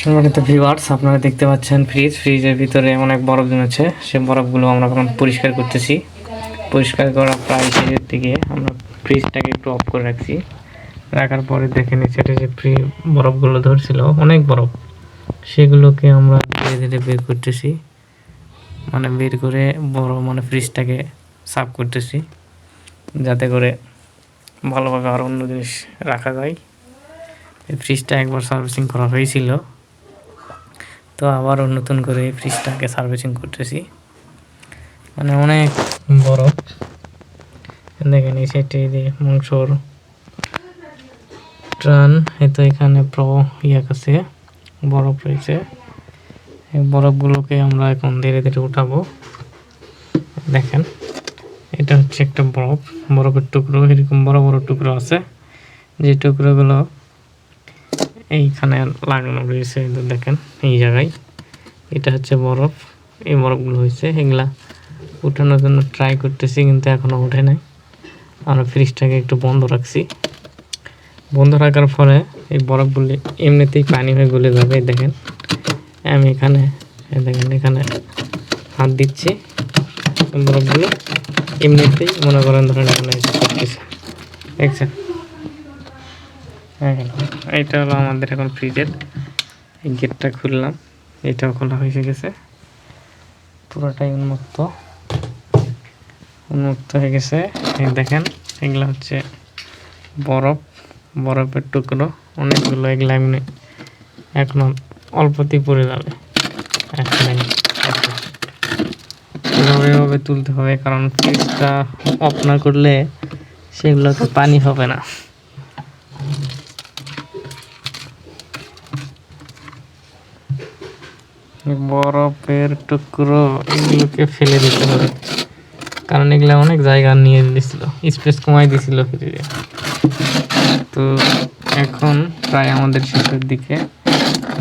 সম্মানিত ভিউয়ার্স আপনারা দেখতে পাচ্ছেন ফ্রিজ ফ্রিজের ভিতরে অনেক বরফ জমেছে। সে বরফগুলো আমরা এখন পরিষ্কার করতেছি। পরিষ্কার করা প্রায় শেষের দিকে। আমরা ফ্রিজটাকে একটু অফ করে রাখছি। রাখার পরে দেখে নিচ্ছি এটা যে ফ্রি বরফগুলো ধরছিল, অনেক বরফ। সেগুলোকে আমরা ধীরে ধীরে বের করতেছি। মানে বের করে বড় মানে ফ্রিজটাকে সাফ করতেছি। যাতে করে ভালোভাবে আর অন্য জিনিস রাখা যায়। এই ফ্রিজটা একবার সার্ভিসিং করা হয়েছিল। তো আবারও নতুন করে এই ফ্রিজটাকে সার্ভিসিং করতেছি। মানে অনেক বরফ দেখেন এই যে মাংসর ট্রান তো এখানে প্র ইয়া আছে, বরফ রয়েছে। এই বরফগুলোকে আমরা এখন ধীরে ধীরে উঠাবো। দেখেন, এটা হচ্ছে একটা বরফ। বরফের টুকরো, এরকম বড় বড় টুকরো আছে। যে টুকরোগুলো এইখানে লাগানো রয়েছে দেখেন, এই জায়গায়। এটা হচ্ছে বরফ। এই বরফগুলো হয়েছে, এগুলা উঠানোর জন্য ট্রাই করতেছি, কিন্তু এখনও ওঠে নাই। আমরা ফ্রিজটাকে একটু বন্ধ রাখছি। বন্ধ রাখার ফলে এই বরফগুলি এমনিতেই পানি হয়ে গলে যাবে দেখেন। আমি এখানে দেখেন, এখানে হাত দিচ্ছি। বরফগুলো এমনিতেই মনে করেন ধরেন এখানে দেখছেন? হ্যাঁ এইটা হলো আমাদের এখন ফ্রিজের এই গেটটা খুললাম, এটাও খোলা হয়ে গেছে। পুরোটাই উন্মুক্ত। উন্মুক্ত হয়ে গেছে। দেখেন, এগুলো হচ্ছে বরফ। বরফের টুকরো, অনেকগুলো এগুলো এমনি এখনও অল্পতেই পড়ে যাবে। এভাবে তুলতে হবে, কারণ ফ্রিজটা অফ না করলে সেগুলোতে পানি হবে না। বরফের টুকরো এগুলোকে ফেলে দিতে হবে। কারণ এগুলো অনেক জায়গা নিয়ে দিছিল, স্পেস কমাই দিছিল ফ্রিজে। তো এখন প্রায় আমাদের শেষের দিকে।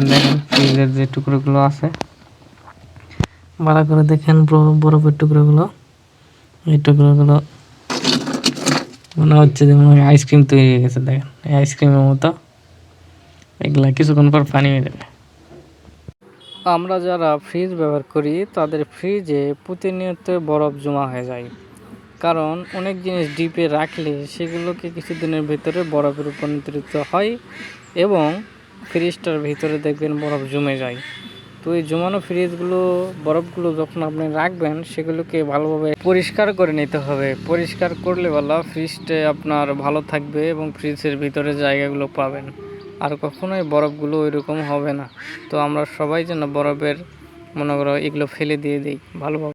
দেখেন ফ্রিজের যে টুকরোগুলো আছে। ভালো করে দেখেন বরফ- বরফের টুকরোগুলো। এই টুকরোগুলো মনে হচ্ছে যে মনে হয় আইসক্রিম তৈরি হয়ে গেছে, দেখেন। এই আইসক্রিমের মতো। এগুলা কিছুক্ষণ পর পানি হয়ে যাবে। আমরা যারা ফ্রিজ ব্যবহার করি, তাদের ফ্রিজে প্রতিনিয়ত বরফ জমা হয়ে যায়। কারণ অনেক জিনিস ডিপে রাখলে সেগুলোকে কিছুদিনের ভিতরে বরফে রূপান্তরিত হয় এবং ফ্রিজটার ভিতরে দেখবেন বরফ জমে যায়। তো এই জমানো ফ্রিজগুলো বরফগুলো যখন আপনি রাখবেন, সেগুলোকে ভালোভাবে পরিষ্কার করে নিতে হবে। পরিষ্কার করলে বলা ফ্রিজটা আপনার ভালো থাকবে এবং ফ্রিজের ভিতরে জায়গাগুলো পাবেন। আর কখনোই বরফগুলো ওইরকম হবে না। তো আমরা সবাই যেন বরফের, মনে করো, এগুলো ফেলে দিয়ে দিই, ভালোভাবে।